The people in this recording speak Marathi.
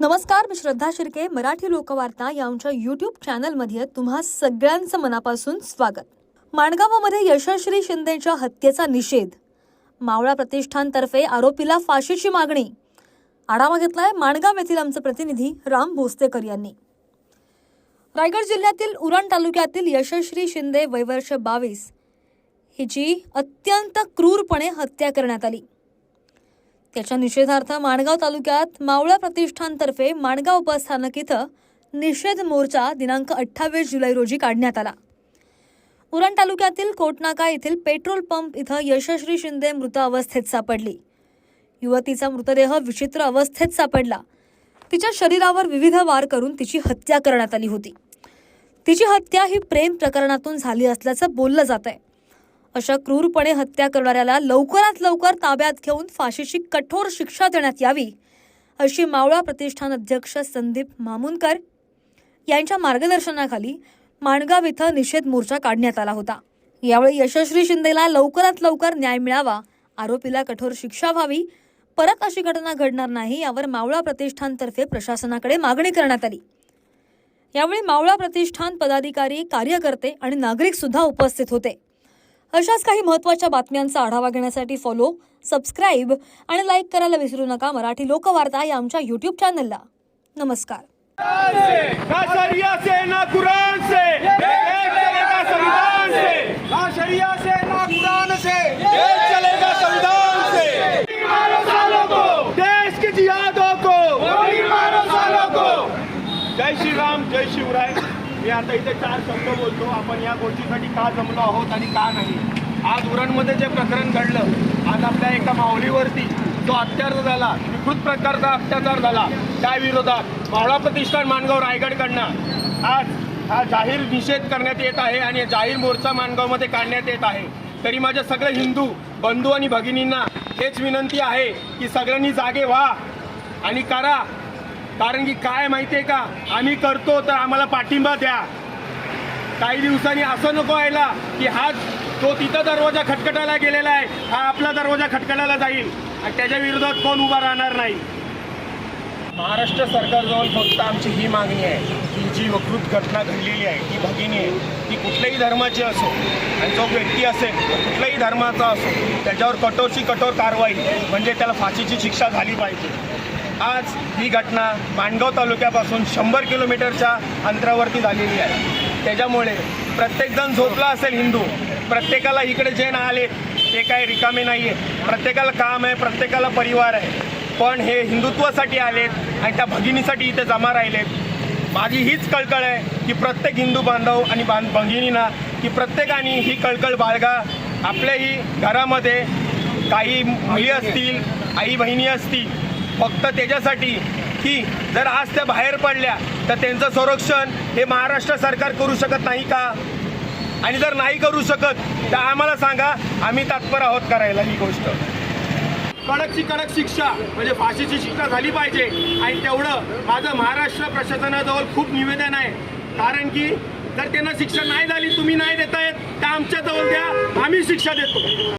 नमस्कार मी श्रद्धा शिर्के मराठी लोकवार्ता या आमच्या यूट्यूब चॅनलमध्ये तुम्हा सगळ्यांचं मनापासून स्वागत. माणगावामध्ये यशस्वी शिंदेच्या हत्येचा निषेध. मावळा प्रतिष्ठानतर्फे आरोपीला फाशीची मागणी. आढावा घेतलाय माणगाव येथील आमचे प्रतिनिधी राम भोसतेकर यांनी. रायगड जिल्ह्यातील उरण तालुक्यातील यशस्वी शिंदे वयवर्ष बावीस. हिची अत्यंत क्रूरपणे हत्या करण्यात आली. त्याच्या निषेधार्थ माणगाव तालुक्यात मावळा प्रतिष्ठानतर्फे माणगाव उपस्थानक इथं निषेध मोर्चा दिनांक अठ्ठावीस जुलै रोजी काढण्यात आला. उरण तालुक्यातील कोटनाका येथील पेट्रोल पंप इथं यशस्वी शिंदे मृत अवस्थेत सापडली. युवतीचा मृतदेह विचित्र अवस्थेत सापडला. तिच्या शरीरावर विविध वार करून तिची हत्या करण्यात आली होती. तिची हत्या ही प्रेम प्रकरणातून झाली असल्याचं बोललं जात आहे अशा क्रूरपणे हत्या करणाऱ्याला लवकरात लवकर ताब्यात घेऊन फाशीची कठोर शिक्षा देण्यात यावी अशी मावळा प्रतिष्ठान अध्यक्ष संदीप मामुनकर यांच्या मार्गदर्शनाखाली माणगाव इथं निषेध मोर्चा काढण्यात आला होता. यावेळी यशस्वी शिंदेला लवकरात लवकर न्याय मिळावा आरोपीला कठोर शिक्षा व्हावी परत अशी घटना घडणार नाही यावर मावळा प्रतिष्ठानतर्फे प्रशासनाकडे मागणी करण्यात आली. यावेळी मावळा प्रतिष्ठान पदाधिकारी कार्यकर्ते आणि नागरिक सुद्धा उपस्थित होते. अशाच काही महत्त्वाच्या बातम्यांचा आढावा घेण्यासाठी फॉलो सबस्क्राईब आणि लाईक करायला विसरू नका. मराठी लोकवार्ता या आमच्या यूट्यूब चॅनलला नमस्कार. जय श्री राम जय शिवराय। मी आता इथे चार शब्द बोलतो. आपण या गोष्टीसाठी का जमलो आहोत आणि का नाही? आज उरणमध्ये जे प्रकरण घडलं आज आपल्या एका माऊलीवरती जो अत्याचार झाला विकृत प्रकारचा अत्याचार झाला त्या विरोधात मावळा प्रतिष्ठान माणगाव रायगडकडनं आज हा जाहीर निषेध करण्यात येत आहे आणि जाहीर मोर्चा माणगावमध्ये काढण्यात येत आहे. तरी माझ्या सगळे हिंदू बंधू आणि भगिनींना हेच विनंती आहे की सगळ्यांनी जागे व्हा आणि करा. कारण की काय माहितीये का? आम्ही करतो तर आम्हाला पाठिंबा द्या. काही दिवसांनी असं नको व्हायला की हा तो तिथं दरवाजा खटखटायला गेलेला आहे हा आपला दरवाजा खटखटायला जाईल. आणि त्याच्या विरोधात कोण उभा राहणार नाही. महाराष्ट्र सरकारजवळ फक्त आमची ही मागणी आहे. की जी वकृत घटना घडलेली आहे ती भगिनी आहे ती कुठल्याही धर्माची असो आणि जो व्यक्ती असेल तो कुठल्याही धर्माचा असो त्याच्यावर कठोरची कठोर कारवाई म्हणजे त्याला फाशीची शिक्षा झाली पाहिजे. आज ही घटना माणगाव तालुक्यापासून शंभर किलोमीटरच्या अंतरावरती झालेली आहे. त्याच्यामुळे प्रत्येकजण झोपला असेल हिंदू. प्रत्येकाला इकडे जे ना आले ते काही रिकामे नाही आहे प्रत्येकाला काम आहे प्रत्येकाला परिवार आहे. पण हे हिंदुत्वासाठी आलेत आणि त्या भगिनीसाठी इथे जमा राहिलेत. माझी हीच कळकळ आहे की प्रत्येक हिंदू बांधव आणि बांध भगिनींना की प्रत्येकाने ही कळकळ बाळगा. आपल्याही घरामध्ये काही मुली असतील आई बहिणी असतील फक्त त्याच्यासाठी की जर आज त्या बाहेर पडल्या तर त्यांचं संरक्षण हे महाराष्ट्र सरकार करू शकत नाही का? आणि जर नाही करू शकत तर आम्हाला सांगा आम्ही तत्पर आहोत करायला ही गोष्ट. कडकची कडक शिक्षा म्हणजे फाशीची शिक्षा झाली पाहिजे. आणि तेवढं माझं महाराष्ट्र प्रशासनाजवळ खूप निवेदन आहे. कारण की जर त्यांना शिक्षा नाही झाली तुम्ही नाही देतायत तर आमच्या जवळ द्या आम्ही शिक्षा देतो.